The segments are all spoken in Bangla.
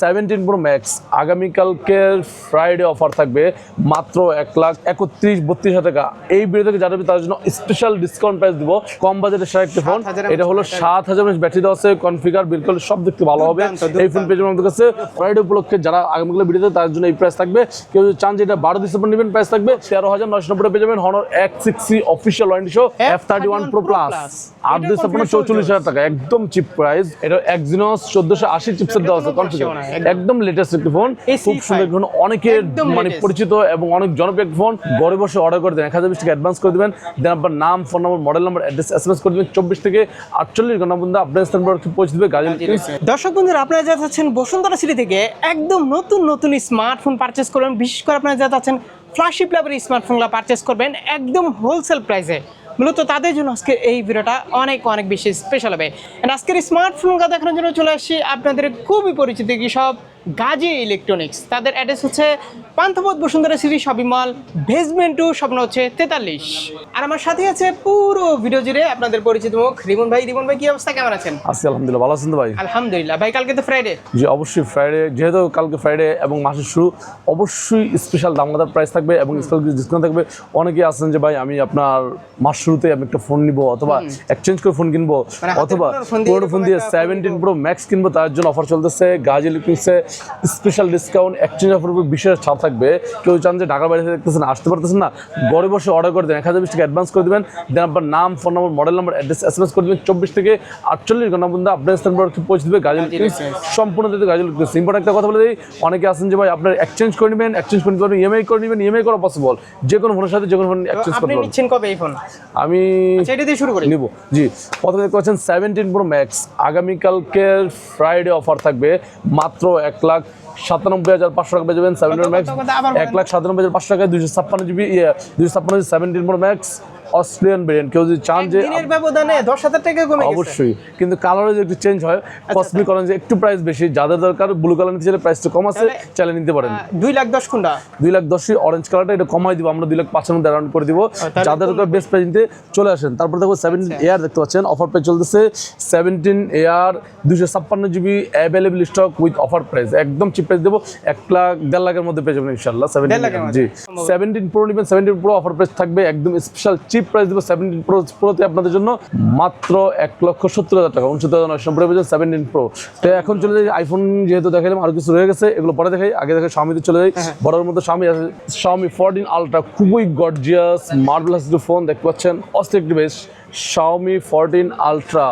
সেভেন্টিন প্রো ম্যাক্স আগামীকালকে ফ্রাইডে অফার থাকবে মাত্র এক লাখ একত্রিশ বত্রিশ হাজার টাকা। এই থেকে যারা তার জন্য স্পেশাল ডিসকাউন্ট প্রাইস দিব। কম বাজেটের সেরা একটি ফোন এটা হলো সাত হাজার মানুষ ব্যাটারি দেওয়া আছে কনফিগার বিলকুল সব দেখতে ভালো হবে। এই ফোন পেজের আমাদের কাছে ফ্রাইডে উপলক্ষে যারা আগামীকাল ভিডিওতে তার জন্য এই প্রাইস থাকবে। কেউ যদি চান যে এটা বারো ডিসেম্বর নেবেন প্রাইস থাকবে তেরো হাজার নয়শো নব্বই পেয়ে যাবেন। হনর এক সিক্সি official warranty show F thirty one pro plus চৌচল্লিশ হাজার টাকা একদম চিপ প্রাইস এটা এক্সিনোস চোদ্দশো আশি চিপসেট দেওয়া আছে কনফিগার একদম। একদম লেটেস্ট একটি ফোন খুব সুন্দর ফোন অনেকের মানে পরিচিত এবং অনেক জনপ্রিয় একটি ফোন ঘরে বসে অর্ডার করে দেন এক হাজার বিশ টাকা অ্যাডভান্স করে দেবেন। দেন আপনার নাম phone number model number address S M S করে দেবেন। চব্বিশ থেকে আটচল্লিশ ঘণ্টা পর্যন্ত আপনার স্থান পৌঁছে দেবে দর্শক বন্ধুরা আপনারা যা চাচ্ছেন বসুন্ধরা সিটি থেকে একদম নতুন নতুন স্মার্টফোন পারচেস করবেন। বিশেষ করে আপনারা যা চাচ্ছেন ফ্ল্যাগশিপ লেভেলের স্মার্টফোনগুলো পারচেস করবেন একদম হোলসেল প্রাইসে মূলত তাদের জন্য আজকে এই ভিডিওটা অনেক অনেক বেশি স্পেশাল হবে। আজকের আজকের স্মার্টফোনটা দেখানোর জন্য চলে আসছি আপনাদের খুবই পরিচিত কৃষক সব গাজী ইলেকট্রনিক্স। তাদের অ্যাড্রেস হচ্ছে Panthapath Bashundhara city shopping mall basement two স্বপ্ন হচ্ছে তেতাল্লিশ। আর আমার সাথে আছে পুরো ভিডিও জুড়ে আপনাদের পরিচিত মুখ রিমন ভাই। রিমন ভাই কি অবস্থা? কেমন আছেন? আছি আলহামদুলিল্লাহ। ভালো আছেন ভাই? আলহামদুলিল্লাহ। ভাই কালকে তো ফ্রাইডে জি অবশ্যই ফ্রাইডে যেহেতু কালকে ফ্রাইডে এবং মাসের শুরু অবশ্যই স্পেশাল দামদার প্রাইস থাকবে এবং স্পেশাল ডিসকাউন্ট থাকবে। অনেকেই আছেন যে ভাই আমি আপনার মাস শুরুতে আমি একটা ফোন নিব অথবা এক্সচেঞ্জ করে ফোন কিনবো মানে অথবা পুরনো ফোন দিয়ে সেভেন্টিন প্রো ম্যাক্স কিনবো। তার জন্য অফার চলতেছে। গাজ ইলেকট্রিক্সে স্পেশাল ডিসকাউন্ট এক্সচেঞ্জ অফার উপর বিশেষ ছাড় থাকবে। কেউ চান যে ঢাকার বাইরে দেখতেছেন আসতে পারতেছেন না ঘরে বসে অর্ডার করে দেন। এক হাজার বিশ টাকা অ্যাডভান্স করে দেবেন। দেন আপনার নাম phone number model number address S M S করে দেবেন। চব্বিশ থেকে আটচল্লিশ ঘণ্টা পর্যন্ত আপনার স্থান পর পৌঁছে দেবে গাজী ইলেকট্রিক্স সম্পূর্ণ দিতে গাজী ইলেকট্রিক্স ইম্পর্টেন্ট একটা কথা বলে দিই অনেকে আছেন যে ভাই আপনার এক্সচেঞ্জ করে নেবেন এক্সচেঞ্জ করে নেবেন ইএমআই করে নেবেন ইএমআই করা পসিবল যে কোনো ফোনের সাথে যে কোনো ফোন এক্সচেঞ্জ করতে পারবেন নিচ্ছেন কবে এই ফোন আমি সেটা দিয়ে শুরু করি। নিব। জি প্রথমে দেখতে পাচ্ছেন সেভেন্টিন প্রো ম্যাক্স আগামীকালকে ফ্রাইডে অফার থাকবে। মাত্র এক লাখ সাতানব্বই হাজার পাঁচশো টাকা পেয়ে যাবেন সেভেন্টিন ম্যাক্স এক লাখ সাতানব্বই হাজার পাঁচশো টাকায় দুশো ছাপ্পান্ন জিবি ইয়ে দুশো ছাপ্পান্ন GB seventeen pro max Australian variant কেউ যদি চান যে দিনের ব্যবধানে দশ হাজার টাকা কমে গেছে। অবশ্যই। কিন্তু কালারে যে একটু চেঞ্জ হয় আচ্ছা, কসমিক অরেঞ্জ একটু প্রাইস বেশি যাদের দরকার ব্লু কালার নিতে চাইলে প্রাইসটা কম আছে চাইলে নিতে পারেন। আহ, দুই লাখ দশ কোনটা? দুই লাখ দশই অরেঞ্জ কালারটা এটা কমাই দিব আমরা দুই লাখ পাঁচের মধ্যে অ্যারাউন্ড করে দিব। যাদের দরকার বেস্ট প্রাইস নিতে চলে আসেন। তারপর দেখো সেভেন্টিন আচ্ছা। এয়ার দেখতে পাচ্ছেন অফার প্রাইস চলতেছে সেভেন্টিন এয়ার দুশো ছাপ্পান্ন GB available stock with offer price একদম চিপ প্রাইস দেবো এক লাখ দেড় লাখের মধ্যে পেয়ে যাবেন সেভেন্টিন লাখের জি। সেভেন্টিন প্রো নেবেন সেভেন্টিন প্রো অফার প্রাইস থাকবে একদম স্পেশাল চিপ প্রাইস দেবো সেভেন্টিন প্রো প্রোতে আপনাদের জন্য মাত্র এক লক্ষ সত্তর হাজার টাকা উনসত্তর হাজার নয়শো নব্বই পেয়েছেন সেভেন্টিন প্রো তো এখন চলে যাই আইফোন যেহেতু দেখালাম আরও কিছু রয়ে গেছে এগুলো পরে দেখাই আগে দেখে স্বামীতে চলে যাই। বড়ের মধ্যে স্বামী আছে স্বামী ফোরটিন আলট্রা খুবই গর্জিয়াস মার্বেলাস ফোন দেখতে পাচ্ছেন অস্থির একটি বেশ। Xiaomi 14 ultra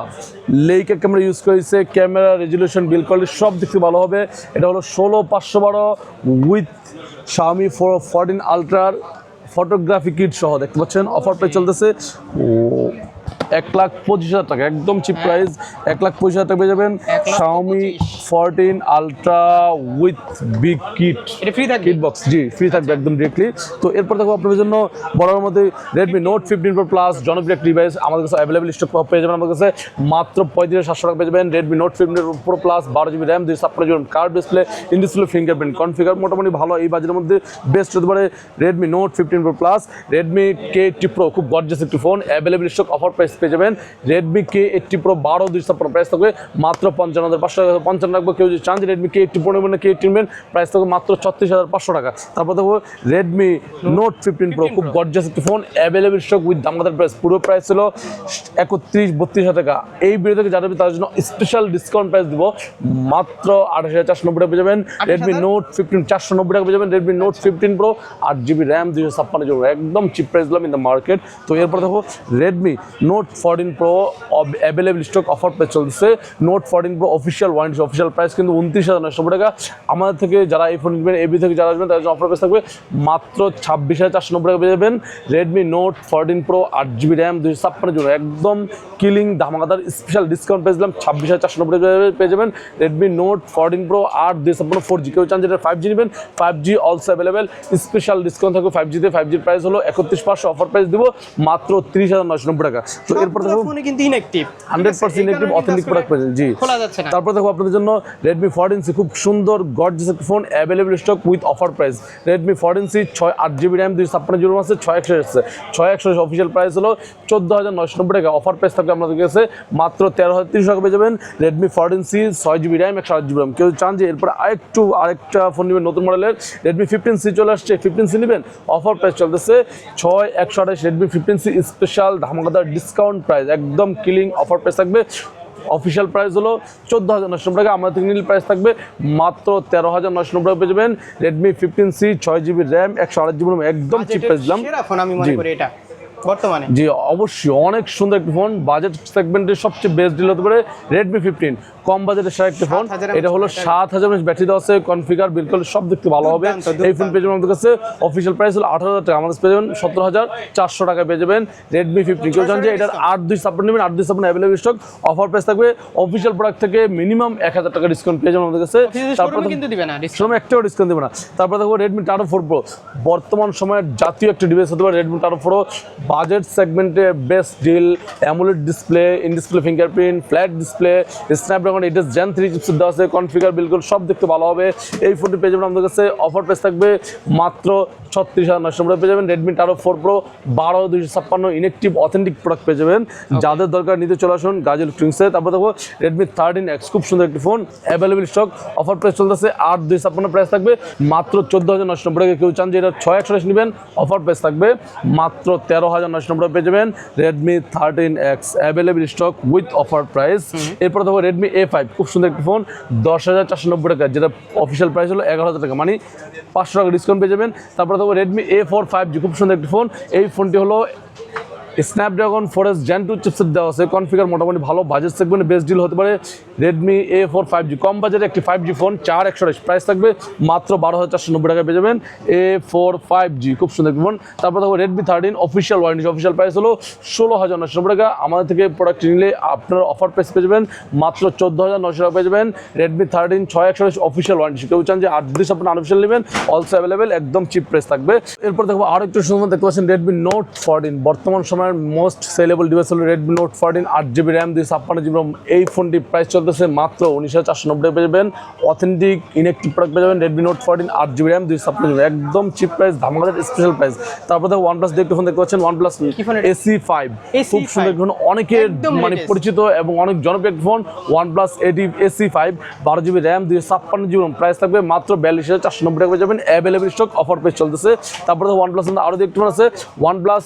Leica camera use করেছে ক্যামেরা রেজুলেশন বিল কোয়ালিটি সব দিক থেকে ভালো হবে। এটা হলো ষোলো পাঁচশো বারো উইথ Xiaomi ফোর ফোরটিন আলট্রার ফটোগ্রাফি কিট সহ দেখতে পাচ্ছেন। অফার প্রাইস চলতেছে। ও এক লাখ পঁচিশ হাজার টাকা একদম চিপ প্রাইস এক লাখ পঁচিশ হাজার টাকা পেয়ে যাবেন। Lakh fourteen ultra with big kit এটা ফ্রি থাকবে? কিট বক্স জি ফ্রি থাকবে একদম ডিরেক্টলি তো এরপর দেখো আপনাদের জন্য বড়ার মধ্যে Redmi note fifteen pro plus জনপ্রিয় একটি ডিভাইস আমাদের কাছে অ্যাভেলেবল স্টক পেয়ে যাবেন আমাদের কাছে। মাত্র পঁয়ত্রিশ সাতশো টাকা পেয়ে যাবেন Redmi note fifteen pro plus বারো জিবি র্যাম দুই ছাপ্পান্ন GB card display in display fingerprint configure মোটামুটি ভালো এই বাজারের মধ্যে বেস্ট হতে পারে Redmi note fifteen pro plus Redmi K T pro খুব গর্জাস একটি phone available stock offer price পেয়ে যাবেন। রেডমি কে এইটটি প্রো বারো দুই ছাপ্পান্ন প্রাইস থাকবে মাত্র পঞ্চান্ন হাজার পাঁচশো টাকা। পঞ্চান্ন রাখব কেউ যদি চান যে রেডমি কে এইটটি প্রো নেবেন কে এইটটি নেবেন প্রাইস থাকবে মাত্র ছত্রিশ হাজার পাঁচশো টাকা। তারপর দেখব রেডমি নোট ফিফটিন প্রো খুব গর্জাস একটি ফোন অ্যাভেলেবেল স্টক উইথ দামাদার প্রাইস পুরো প্রাইস ছিল একত্রিশ বত্রিশ হাজার টাকা। এই ভিডিও থেকে যারা তার জন্য স্পেশাল ডিসকাউন্ট প্রাইস দিব। মাত্র আঠাশ হাজার চারশো নব্বই টাকা পেয়ে যাবেন। রেডমি নোট ফিফটিন চারশো নব্বই টাকা পেয়ে যাবেন। রেডমি নোট ফিফটিন প্রো আট জিবি র্যাম দুশো ছাপ্পান্ন জিবি একদম চিপ প্রাইস দিলাম ইন দ্য মার্কেট তো এরপর দেখো Redmi note fourteen pro available stock offer price চলছে note fourteen pro official warranty official price কিন্তু উনত্রিশ হাজার নশো টাকা। আমাদের থেকে যারা এই ফোন কিনবেন এবি থেকে যারা আসবেন, তাদের জন্য অফার প্রাইস থাকবে মাত্র ছাব্বিশ হাজার চারশো নব্বই টাকা পেয়ে যাবেন। রেডমি নোট ফোরটিন প্রো আট জিবি র্যাম দুশো ছাপ্পান্ন জিবি একদম কিলিং ধামাকাদার স্পেশাল ডিসকাউন্ট দিলাম ছাব্বিশ হাজার চারশো নব্বই পেয়ে যাবেন। রেডমি নোট ফোরটিন প্রো আট দুই ছাপ্পান্ন ফোর জি কেউ চান যেটা ফাইভ জি নেবেন five G also available special discount থাকবে ফাইভ জিতে ফাইভ জির প্রাইস হলো একত্রিশ পাঁচশো অফার প্রাইস দিব, মাত্র তিরিশ হাজার নশো নব্বই টাকা। তো এরপর দেখো ফোনে কিন্তু ইনঅ্যাক্টিভ হান্ড্রেড পার্সেন্ট একটি অথেন্টিক প্রোডাক্ট পেয়েছেন জি। খোলা যাচ্ছে না। তারপর দেখো আপনাদের জন্য ফোরটিন সি খুব সুন্দর গর্জিয়াস একটা phone available stock with offer price আট জিবি র্যাম দুই ছাপ্পান্ন জিবি আছে ছয় একশো এসছে। ছয় একশো অফিসিয়াল প্রাইস হলো চোদ্দ হাজার নয়শো নব্বই টাকা। অফার প্রাইস থাকবে আপনাদের কাছে মাত্র তেরো হাজার তিনশো টাকা পেয়ে যাবেন। জিবি র্যাম একশো আট জিবি র্যাম কেউ চান যে এরপর আরেকটু আরেকটা ফোন নেবেন নতুন মডেলের রেডমি ফিফটিন সি চলে আসছে ফিফটিন সি নেবেন? অফার প্রাইস চলতেছে ছয় একশো আঠাশ রেডমি ফিফটিন সি স্পেশাল ধামাকাদার ডিসকাউন্ট প্রাইস একদম কিলিং অফার প্রাইস থাকবে। অফিসিয়াল প্রাইস হলো চোদ্দ হাজার নশো টাকা। আমাদের থেকে নীল প্রাইস থাকবে মাত্র তেরো হাজার নশো নব্বই পেয়ে যাবেন। রেডমি ফিফটিন সি ছয় জিবি র্যাম একশো আট জিবি একদম চিপ প্রাইস দিলাম। সেরা আমি মনে করি এটা বর্তমানে। জি অবশ্যই অনেক সুন্দর একটি ফোন বাজেট সেগমেন্টের সবচেয়ে বেস্ট ডিল হতে পারে রেডমি ফিফটিন কম বাজেটের সেরা একটি ফোন। এটা হলো সাত হাজার ব্যাটারি দেওয়া আছে কনফিগার বিলকুল সব দেখতে ভালো হবে। এই ফোন। পেয়ে যাবেন আমাদের কাছে। অফিসিয়াল প্রাইস হলো আঠারো হাজার টাকা। আমাদের পেয়ে যাবেন সতেরো হাজার চারশো টাকা পেয়ে যাবেন রেডমি ফিফটিন কেউ জানেন যে এটার আট দুই সাপোর্ট নেবেন আট দুই support available stock offer price থাকবে অফিসিয়াল প্রোডাক্ট থেকে মিনিমাম এক হাজার টাকা ডিসকাউন্ট পেয়ে যাবেন আমাদের কাছে। তারপর শোরুমে কিন্তু দিবে না discount। সময় একটাও ডিসকাউন্ট দেবো না। তারপর দেখব রেডমি টারো ফোর প্রো বর্তমান সময়ের জাতীয় একটা ডিভাইস হতে পারে রেডমি টারো ফোরো বাজেট সেগমেন্টে best deal AMOLED display in display fingerprint flat display Snapdragon এটা জেন থ্রি চিপস দেওয়া আছে কনফিগার বিলকুল সব দেখতে ভালো হবে। এই ফোনটি পেয়ে যাবেন আমাদের কাছে অফার প্রাইস থাকবে মাত্র ছত্রিশ হাজার নশো টাকা পেয়ে যাবেন রেডমি টারো ফোর প্রো বারো দুইশো ছাপ্পান্ন ইনেকটিভ অথেন্টিক প্রোডাক্ট পেয়ে যাবেন। যাদের দরকার নিতে চলে আসুন গাজল তারপর দেখো রেডমি থার্টিন এক্স খুব সুন্দর একটি phone available stock offer price চলতেছে আট দুই ছাপ্পান্ন প্রাইস থাকবে মাত্র চোদ্দ হাজার নশো টাকা কেউ চান যে এটা ছয় একশো নেবেন অফার প্রাইস থাকবে মাত্র তেরো হাজার নশো টাকা পেয়ে যাবেন Redmi thirteen X available stock with offer price এরপর দেখো রেডমি এ ফাইভ খুব সুন্দর একটি ফোন দশ হাজার চারশো নব্বই টাকা, যেটা অফিসিয়াল প্রাইস হলো এগারো হাজার টাকা মানে পাঁচশো টাকা ডিসকাউন্ট পেয়ে যাবেন। তারপরে দেখো Redmi A four five G খুব সুন্দর একটি ফোন এই ফোনটি হলো Snapdragon four s gen two chipset দেওয়া আছে কনফিগার মোটামুটি ভালো বাজেট সেগমেন্টে বেস্ট ডিল হতে পারে। Redmi A four five G কম বাজারে একটি ফাইভ জি ফোন চার একশো প্রাইস থাকবে, মাত্র বারো হাজার চারশো নব্বই টাকা পেয়ে যাবেন এ ফোর ফাইভ জি খুব সুন্দর একটি ফোন তারপর দেখো Redmi thirteen official warranty official price হলো ষোলো হাজার নশো নব্বই টাকা। আমাদের থেকে প্রোডাক্ট নিলে আপনার অফার প্রাইস পেয়ে যাবেন, মাত্র চোদ্দ হাজার নশো টাকা পেয়ে যাবেন। রেডমি থার্টিন ছয় একশো অফিসিয়াল ওয়ারেন্টি কেউ চান যে আট দিস আপনার আনঅফিসিয়াল নেবেন অলসো অ্যাভেলেবেল একদম চিপ প্রাইস থাকবে। এরপর দেখো আরও একটু সুন্দর দেখতে পাচ্ছেন রেডমি নোট ফোরটিন বর্তমান সময়ের মোস্ট সেলেবল ডিভাইস হলো রেডমি নোট ফোরটিন আট জিবি র্যাম দুই ছাপ্পান্ন জিবি। এই ফোনটি প্রাইস চলতেছে মাত্র উনিশ হাজার চারশো নব্বই পেয়ে যাবেন। অথেন্টিক ইনেকটিভ প্রোডাক্ট পেয়ে যাবেন রেডমি নোট ফোরটিন আট জিবি র্যাম দুই জিবি একদম চিপ প্রাইস ধামাকাদার স্পেশাল প্রাইস তারপর দেখো ওয়ান প্লাস দেখতে ফোন দেখতে পাচ্ছেন ওয়ান প্লাস এসি ফাইভ খুব সুন্দর ফোন অনেকের মানে পরিচিত এবং অনেক জনপ্রিয় একটি ফোন ওয়ান প্লাস এটি এসি ফাইভ বারো জিবি র্যাম দুই ছাপ্পান্ন জিবি প্রাইস থাকবে মাত্র বিয়াল্লিশ হাজার চারশো নব্বই টাকা পেয়ে যাবেন। অ্যাভেলেবল স্টক অফার প্রাইস চলতেছে। তারপরে ওয়ান প্লাস আরও একটি ফোন আছে ওয়ান প্লাস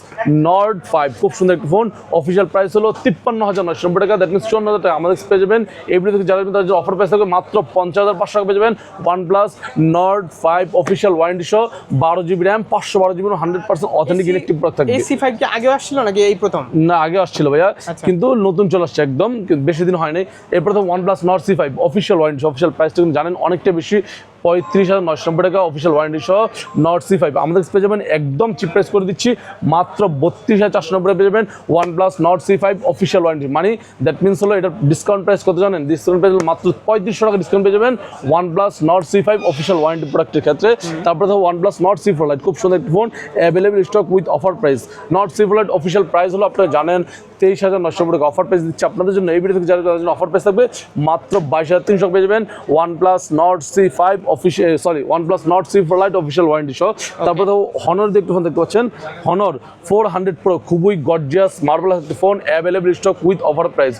নর্ড ফাইভ খুব সুন্দর একটি ফোন অফিসিয়াল প্রাইস হলো তিপ্পান্ন হাজার নশো নব্বই টাকা। দ্যাট মিনস চুয়ান্ন হাজার টাকা আমাদের পেয়ে যাবেন। এভরি থেকে যারা তাদের অফার পেয়ে থাকবে মাত্র পঞ্চাশ হাজার পাঁচশো টাকা পেয়ে যাবেন one plus Nord five official warranty সহ বারো জিবি র্যাম পাঁচশো বারো GB hundred percent authentic electric product থাকবে। এসি ফাইভ কি আগে আসছিল নাকি এই প্রথম? না আগে আসছিল ভাইয়া। আচ্ছা। কিন্তু নতুন চলে আসছে একদম বেশি দিন হয়নি এর প্রথম one plus Nord C five official warranty official প্রাইসটা কিন্তু জানেন অনেকটা বেশি পঁয়ত্রিশ হাজার নশো নব্বই টাকা অফিসিয়াল ওয়ারেন্টি সহ নট সি ফাইভ আমাদের পেয়ে যাবেন একদম চিপ প্রাইস করে দিচ্ছি, মাত্র বত্রিশ হাজার চারশো নব্বই পেয়ে যাবেন one plus Nord C five official warranty মানে দ্যাট মিনস হলো এটা ডিসকাউন্ট প্রাইস কত জানেন? ডিসকাউন্ট প্রাইস মাত্র পঁয়ত্রিশশো টাকা ডিসকাউন্ট পেয়ে যাবেন one plus Nord C five official warranty প্রোডাক্টের ক্ষেত্রে। তারপরে তো one plus Nord C four lite খুব সুন্দর একটি phone available stock with offer price Nord C four lite official price হলো আপনারা জানেন তেইশ হাজার নশো টাকা অফার প্রাইস দিচ্ছে। আপনাদের জন্য এই ভিডিও থেকে যারা অফার প্রাইস থাকবে, মাত্র বাইশ হাজার তিনশো পেয়ে যাবেন one plus Nord C five official sorry one plus Nord C four lite official warranty সহ তারপরে তো হনর দেখতে ফোন দেখতে পাচ্ছেন? হনর ফোর হান্ড্রেড প্রো খুবই গর্জিয়াস মার্বেলাস একটি phone available stock with offer price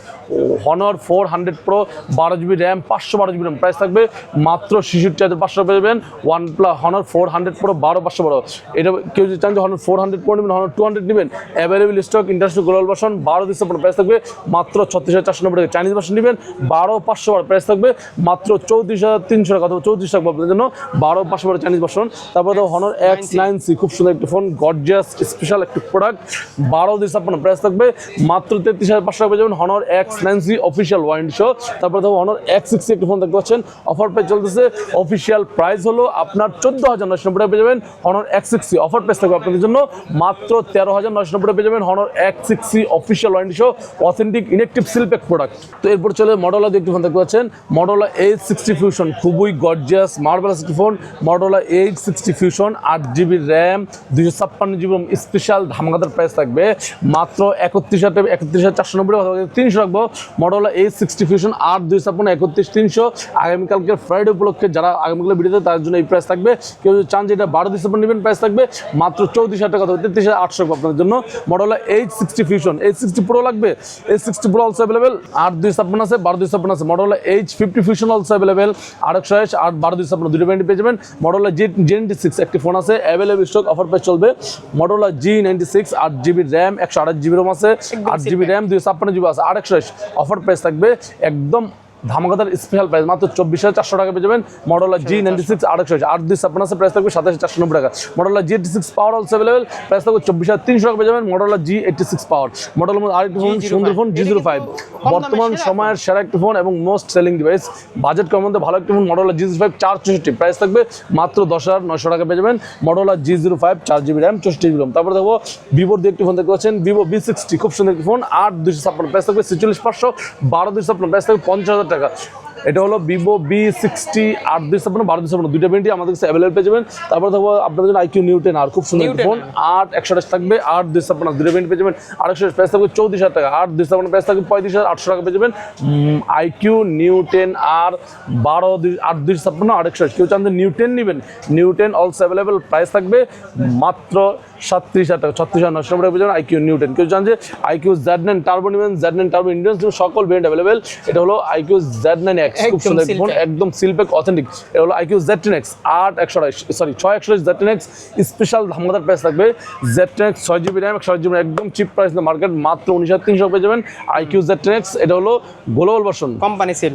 Honor four hundred pro বারো জিবি র্যাম পাঁচশো বারো জিবি র্যাম প্রাইস থাকবে। মাত্র শিশুর চার্জের পাঁচশো পেয়ে one plus Honor four hundred pro বারো পাঁচশো বারো। এটা কেউ যদি চান যে হনর ফোর হান্ড্রেড প্রো নেবেন হনর টু হান্ড্রেড নেবেন available stock international global version বারো দিচ্ছে প্রাইস থাকবে। মাত্র ছত্রিশ হাজার চারশো নব্বই টাকা চাইনিজ ভার্সন নেবেন বারো পাঁচশো বারো প্রাইস থাকবে। মাত্র চৌত্রিশ হাজার তিনশো টাকা অথবা চৌত্রিশ টাকা আপনাদের জন্য বারো পাঁচশো বারো চাইনিজ ভার্সন তারপরে তো হনর এক্স নাইন সি খুব সুন্দর একটি ফোন গর্জিয়াস স্পেশাল একটি প্রোডাক্ট বারো দিচ্ছে আপনার প্রাইস থাকবে। মাত্র তেত্রিশ হাজার পাঁচশো টাকা যাবেন Honor X nine C official warranty show তারপরে তো হনর এক্স সিক্সটি একটি ফোন দেখতে পাচ্ছেন। অফার প্রাইস চলতেছে। অফিসিয়াল প্রাইস হলো আপনার চোদ্দ হাজার নশো নব্বই টাকা পেয়ে যাবেন Honor X sixty offer price থাকবে আপনাদের জন্য মাত্র তেরো হাজার নশো নব্বই টাকা পেয়ে যাবেন Honor X sixty official warranty show authentic inactive seal pack product তো এরপর চলে মডেলা দেখতে ফোন দেখতে পাচ্ছেন। মডেলা এইচ সিক্সটি ফিউশন খুবই গর্জিয়াস মার্বেলাস একটি ফোন মডেলা এইট সিক্সটি ফিউশন আট জিবি র্যাম দুশো ছাপ্পান্ন জিবি স্পেশাল ধামাকাদার প্রাইস থাকবে। মাত্র একত্রিশ হাজার একত্রিশ হাজার চারশো নব্বই টাকা তিনশো রাখব। মডেলা এইট সিক্সটি ফিউশন আট দুশো ছাপ্পান্ন, একত্রিশ, তিনশো। আগামীকালকে ফ্রাইডে উপলক্ষে যারা আগামীকাল ভিডিওতে তার জন্য এই প্রাইস থাকবে। কেউ যদি চান যে এটা বারো দুশো নেবেন প্রাইস থাকবে। মাত্র চৌত্রিশ হাজার টাকা তেত্রিশ হাজার আটশো আপনার জন্য। Motorola Edge sixty fusion Edge sixty pro লাগবে। Edge sixty pro also available আট দুই ছাপ্পান্ন আছে, বারো দুই ছাপ্পান্ন আছে। Motorola Edge fifty fusion also available আরেকশো একশো আট, বারো দুই ছাপ্পান্ন দুটো ব্যান্ড পেয়ে যাবেন। মডোলা জি নাইনটি সিক্স একটি ফোন আছে অ্যাভেলেবল স্টক অফার প্রাইস চলবে। মডোলা জি নাইনটি সিক্স আট জিবি র্যাম একশো আঠাশ জিবি রোম আছে আট জিবি র্যাম দুই ছাপ্পান্ন জিবি আছে আট একশো অফার প্রাইস থাকবে একদম ধামাকাদার স্পেশাল প্রাইস মাত্র চব্বিশ হাজার চারশো টাকা পেয়ে যাবেন মডেলা জি নাইনটি সিক্স আরেকশো আট দুই আছে প্রাইস থাকবে সাতাশ চারশো নব্বই টাকা। Motorola G eighty six power also available price থাকবে চব্বিশ হাজার তিনশো টাকা পেয়ে যাবেন মডেলা জি এইটি সিক্স পাওয়ার মডেলের মধ্যে আরেকটি ফোন সুন্দর ফোন জি জিরো ফাইভ বর্তমান সময়ের সেরা একটি ফোন এবং মোস্ট সেলিং ডিভাইস বাজেট কম মধ্যে ভালো একটি phone Motorola G zero five চার চৌষট্টি। প্রাইস থাকবে মাত্র দশ হাজার নশো টাকা পেয়ে যাবেন মডেলা জি জিরো ফাইভ চার জিবি র্যাম চৌষট্টি জিবি র্যাম তারপরে দেখব ভিভোর দিয়ে একটি ফোন দেখতে পাচ্ছেন ভিভো বি সিক্সটি খুব সুন্দর একটি ফোন আট দুশো ছাপ্পান্ন। প্রাইস থাকবে ছেচল্লিশ পাঁচশো বারো দুশো ছাপ্পান্ন। প্রাইস থাকবে পঞ্চাশ হাজার টাকা। এটা হলো ভিভো বি সিক্সটি আট দুই ছাপ্পান্ন বারো দুই ছাপ্পান্ন। দুইটা ব্যান্ডই আমাদের কাছে অ্যাভেলেবল পেয়ে যাবেন। তারপর দেখব আপনাদের জন্য আইকিউ নিউটেন আর খুব সুন্দর ফোন আট একশো আঠাশ থাকবে আট দুই ছাপ্পান্ন দুটো ব্যান্ড পেয়ে যাবেন। আড়াইশো প্রাইস থাকবে চৌত্রিশ হাজার টাকা। আট দুই ছাপ্পান্ন প্রাইস থাকবে পঁয়ত্রিশ হাজার আটশো টাকা পেয়ে যাবেন। আইকিউ নিউটেন আর বারো দুই আট দুই ছাপ্পান্ন আরেকশো কেউ চান যে নিউটেন নেবেন নিউটেন অলসো অ্যাভেলেবেল প্রাইস থাকবে মাত্র সাতত্রিশ হাজার টাকা ছত্রিশ হাজার নশো টাকা পেয়ে যাবেন আইকিউ নিউটেন কেউ চান যে আইকিউ জেড নাইন টার্বো নেবেন জেড নাইন টার্বো ইন্ডিয়ান সকল ব্র্যান্ড অ্যাভেলেবেল এটা হলো আইকিউ জেড নাইন এক্স খুব একদম সুন্দর ফোন একদম সিলপ্যাক অথেন্টিক এটা হলো আইকিউ জেড টেন এক্স আট একশো সরি ছয় একশো জেড টেন এক্স স্পেশাল ধামাদার প্রাইস থাকবে। জেড টেন এক্স ছয় জিবি র্যাম একশো জিবি একদম চিপ প্রাইস মার্কেট মাত্র উনিশ হাজার তিনশো পেয়ে যাবেন আইকিউ জেড টেন এক্স এটা হলো গ্লোবাল ভার্সন কোম্পানি সেল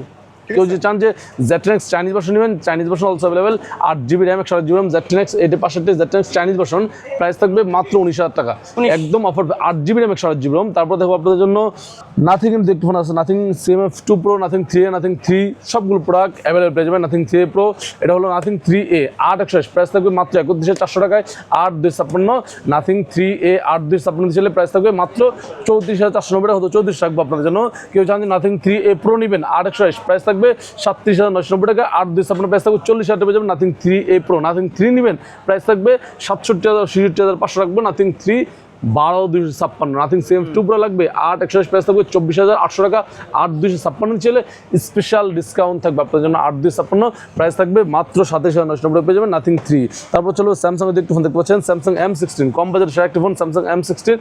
কেউ যদি চান যে Z ten X Chinese version নেবেন চাইনিজ ভার্সন অলসো অ্যাভেলেবেল আট জিবি র্যাম একশো GB RAM Z ten X এটি পাশেরটি Z ten X Chinese version price থাকবে মাত্র উনিশ হাজার টাকা। একদম অফার আট জিবি র্যাম একশো জিবি র্যাম তারপর দেখো আপনাদের জন্য নাথিং কিন্তু একটি ফোন আছে। Nothing CM F two pro nothing three A nothing three সবগুলো প্রোডাক্ট অ্যাভেলেবেল পেয়ে যাবেন। নাথিং থ্রি এ প্রো এটা হলো নাথিং থ্রি এ আট একশো প্রাইস থাকবে মাত্র একত্রিশ হাজার চারশো টাকায় আট দুই ছাপ্পান্ন। নাথিং থ্রি এ আট দুই ছাপ্পান্ন ছিল প্রাইস থাকবে মাত্র চৌত্রিশ হাজার চারশো নব্বই টাকা। হতো চৌত্রিশ রাখব আপনাদের জন্য। কেউ চান যে নাথিং থ্রি এ প্রো নেবেন আট একশো প্রাইস থাকবে সাতত্রিশ হাজার নশো নব্বই টাকা। আট দুই ছাপ্পান্ন প্রাইস থাকবে চল্লিশ হাজার টাকা যাবেন nothing three A pro nothing three নেবেন প্রাইস থাকবে সাতষট্টি হাজার, ছেষট্টি হাজার, পাঁচশো রাখব নাথিং থ্রি বারো দুইশো ছাপ্পান্ন। নাথিং সেম টু প্রো লাগবে। আট একশো প্রাইস থাকবে চব্বিশ হাজার আটশো টাকা। আট দুইশো ছাপ্পান্ন ছেলে স্পেশাল ডিসকাউন্ট থাকবে আপনার জন্য আট দুই ছাপ্পান্ন। প্রাইস থাকবে মাত্র সাতাশ হাজার নশো নব্বই পেয়ে যাবেন নাথিং থ্রি তারপর চলো স্যামসাং একটু ফোন দেখতে পাচ্ছেন। স্যামসাং এম সিক্সটিন কম বাজারের সেরা একটি ফোন স্যামসাং এম সিক্সটিন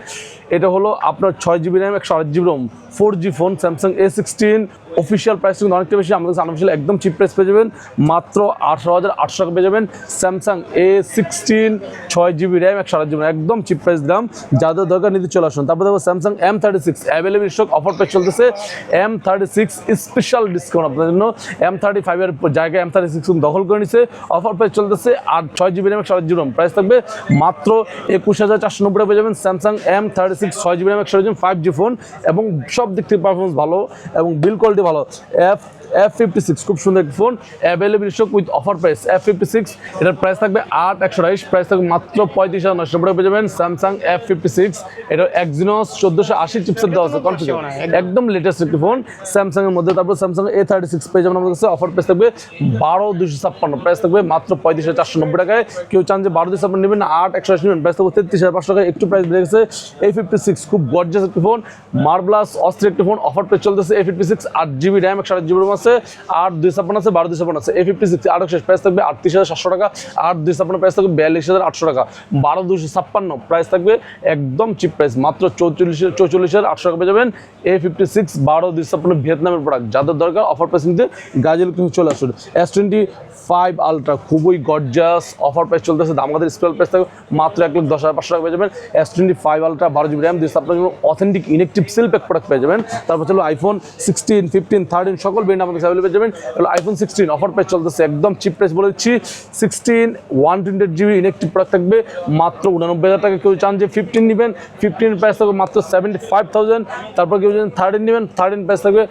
এটা হলো আপনার ছয় জিবি র্যাম একশো আট GB ROM four G phone Samsung A sixteen official price কিন্তু অনেকটা বেশি, আমাদের আনঅফিসিয়াল একদম চিপ প্রাইস পেয়ে যাবেন। মাত্র আঠারো হাজার আটশো টাকা পেয়ে যাবেন। স্যামসাং এ সিক্সটিন ছয় জিবি র্যাম একশো আট জিবি একদম চিপ প্রাইস দাম। যাদের দরকার নিতে চলে আসুন। তারপর দেখো Samsung M thirty six available stock offer price চলতেছে। M thirty six special discount আপনাদের জন্য। এম থার্টি ফাইভের জায়গায় এম থার্টি সিক্স দখল করে নিছে। অফার প্রাইস চলতেছে আর ছয় জিবি র্যাম একশো আট জিবি প্রাইস থাকবে মাত্র একুশ হাজার চারশো নব্বই পেয়ে যাবেন স্যামসাং এম থার্টি সিক্স ছয় জিবি র্যাম একশো জিবি ফাইভ জি ফোন এবং সব দিক থেকে পারফরমেন্স ভালো এবং বিল কোয়ালিটি ভালো। এফ এফ ফিফটি সিক্স খুব সুন্দর একটি phone available stock with offer price F fifty six এটার প্রাইস থাকবে আট একশো বাইশ প্রাইস থাকবে মাত্র পঁয়ত্রিশ হাজার নশো টাকা। পেয়ে যাবেন স্যামসাং এফ ফিফটি সিক্স এটা এক্সিনোস চোদ্দোশো আশি চিপসেট দেওয়া আছে কনফিগার একদম। লেটেস্ট একটি ফোন স্যামসাং এর মধ্যে। তারপর স্যামসাং এ থার্টি সিক্স পেয়ে যাবেন আমাদের কাছে। অফার প্রাইস থাকবে বারো দুশো ছাপ্পান্ন প্রাইস থাকবে মাত্র পঁয়ত্রিশ হাজার চারশো নব্বই টাকায়। কেউ চান যে বারো দুশো ছাপ্পান্ন নেবেন আট একশো আশি নেবেন প্রাইস থাকবে তেত্রিশ হাজার পাঁচশো টাকায় একটু প্রাইস বেড়ে গেছে। এ ফিফটি সিক্স খুব গর্জাস একটি ফোন মার্বলাস অস্ত্রের একটি ফোন অফার প্রাইস চলতেছে এ ফিফটি সিক্স আট জিবি র্যাম একশো আট জিবি রোম আছে আট দুই ছাপ্পান্ন আছে, বারো দুই ছাপ্পান্ন আছে। এ ফিফটি সিক্স আট একশো প্রাইস থাকবে আটত্রিশ হাজার সাতশো টাকা আট দুই ছাপ্পান্ন প্রাইস থাকবে বিয়াল্লিশ হাজার আটশো টাকা। বারো দুশো ছাপ্পান্ন প্রাইস থাকবে একদম চিপ প্রাইস মাত্র চৌচল্লিশ চৌচল্লিশ হাজার আটশো টাকা পেয়ে যাবেন এ ফিফটি সিক্স বারো দুই ছাপ্পান্ন ভিয়েতনামের প্রোডাক্ট যাদের দরকার অফার প্রাইস নিতে গাজেল কিন্তু চলে আসুন। এস টোয়েন্টি ফাইভ আলট্রা খুবই গর্জাস অফার প্রাইস চলতেছে। আমাদের স্পেল প্রাইস থাকবে মাত্র এক লাখ দশ হাজার পাঁচশো টাকা পেয়ে যাবেন। এস টোয়েন্টি ফাইভ আলট্রা বারো জিবি র্যাম দুই ছাপ্পান্ন authentic inactive seal pack product পেয়ে যাবেন। তারপর চলো আইফোন সিক্সটিন ফিফটিন থার্টিন সকল ব্র্যান্ড আমাদের অ্যাভেলেবল যাবেন আইফোন সিক্সটিন অফার প্রাইস চলতেছে একদম চিপ প্রাইস বলে দিচ্ছি। Sixteen one twenty GB inactive product থাকবে মাত্র উনানব্বই হাজার টাকা। কেউ চান যে ফিফটিন নেবেন ফিফটিন প্রাইস থাকবে মাত্র সেভেন্টি ফাইভ থাউজেন্ড তারপর কেউ যদি থার্টিন নেবেন থার্টিন প্রাইস থাকবে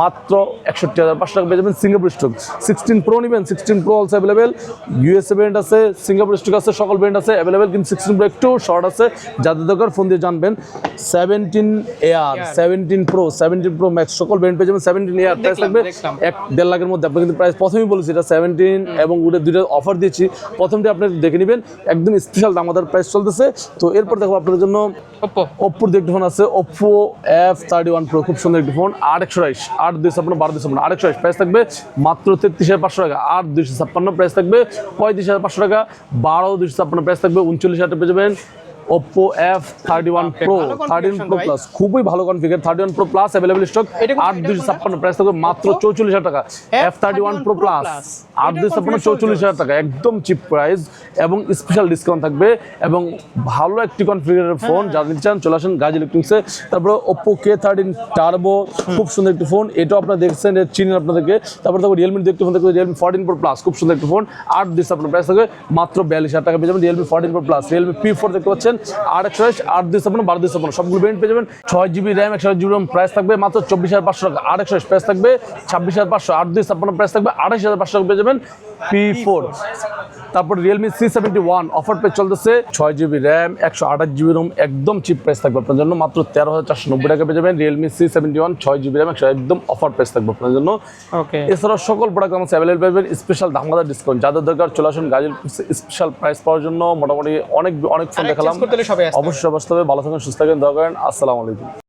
মাত্র একষট্টি হাজার পাঁচশো টাকা। পেয়ে যাবেন সিঙ্গাপুর স্টক সিক্সটিন প্রো নেবেন sixteen pro also available USA brand আছে সিঙ্গাপুর স্টক আছে সকল ব্র্যান্ড আছে অ্যাভেলেবেল কিন্তু সিক্সটিন প্রো একটু শর্ট আছে। যাদের দরকার ফোন দিয়ে জানবেন। Seventeen air seventeen pro seventeen pro max সকল ব্র্যান্ড পেয়ে যাবেন। সেভেন্টিন ইয়ার প্রাইস থাকবে এক দেড় লাখের মধ্যে। আপনি কিন্তু প্রাইস প্রথমেই বলেছি এটা সেভেন্টিন এবং ওটা দুটো অফার দিয়েছি প্রথমটি আপনি দেখে নেবেন একদম স্পেশাল আমাদের প্রাইস চলতেছে। তো এরপর দেখো আপনাদের জন্য ওপ্পো ওপ্পোর একটি ফোন আছে Oppo F thirty one pro খুব সুন্দর একটি ফোন আট একশো বাইশ আট দুই ছাপ্পান্ন বারো দুই ছাপ্পান্ন আট একশো বাইশ প্রাইস থাকবে মাত্র তেত্রিশ হাজার পাঁচশো টাকা আট দুইশো ছাপ্পান্ন। প্রাইস থাকবে পঁয়ত্রিশ হাজার পাঁচশো টাকা বারো দুইশো ছাপ্পান্ন। প্রাইস থাকবে উনচল্লিশ হাজার পেয়ে যাবেন Oppo F thirty one pro ভালো থার্টিন configuration প্রো ভাই। প্লাস খুবই ভালো configure thirty one pro plus available stock এটা কোনটা? আট এটা দুইশো কোনটা? ছাপ্পান্ন প্রাইস থাকবে মাত্র চৌচল্লিশ হাজার টাকা F thirty one pro plus আট দুই ছাপ্পান্ন চৌচল্লিশ হাজার টাকা একদম চিপ প্রাইস এবং স্পেশাল ডিসকাউন্ট থাকবে এবং ভালো একটি কনফিগারের ফোন। যারা নিতে চান চলে আসেন গাজী ইলেকট্রনিক্সে তারপরে ওপ্পো কে থার্টিন টার্বো খুব সুন্দর একটি ফোন এটাও আপনারা দেখছেন চিনেন আপনাদেরকে তারপর তারপর রিয়েলমি দেখতে ফোন দেখতে রিয়েলমি ফোরটিন প্রো প্লাস খুব সুন্দর একটি ফোন আট দুই ছাপ্পান্ন প্রাইস থাকবে মাত্র বিয়াল্লিশ হাজার টাকা পেয়ে যাবেন Realme fourteen pro plus Realme P four দেখতে পাচ্ছেন আট একশো আট দুই ছাপ্পান্ন বারো দুই ছাপ্পান্ন সবগুলো ব্যান্ড পেয়ে যাবেন। ছয় জিবি র্যাম একশো জিবি র্যাম প্রাইস থাকবে মাত্র চব্বিশ হাজার পাঁচশো টাকা। আট একশো প্রাইস থাকবে ছাব্বিশ হাজার পাঁচশো আট দুই ছাপ্পান্ন প্রাইস থাকবে আঠাশ হাজার পাঁচশো টাকা পেয়ে যাবেন পি ফোর তারপর Realme C seventy one offer পেয়ে চলতেছে ছয় জিবি র্যাম একশো আঠাশ জিবি রোম একদম চিপ প্রাইস থাকবে আপনার জন্য মাত্র তেরো হাজার চারশো নব্বই টাকা পেয়ে যাবেন। রিয়েলমি সি সেভেন্টি ওয়ান ছয় জিবি র্যাম একশো একদম অফার প্রাইস থাকবে আপনার জন্য। ওকে এছাড়া সকল প্রোডাক্ট আমার অ্যাভেলেবল পাবেন স্পেশাল ধামাদার ডিসকাউন্ট যাদের দরকার চলে আসুন গাজীর স্পেশাল প্রাইস পাওয়ার জন্য। মোটামুটি অনেক অনেক ফোন দেখালাম। অবশ্যই অবশ্যই ভালো থাকেন সুস্থ থাকেন দরকার আসসালামু আলাইকুম।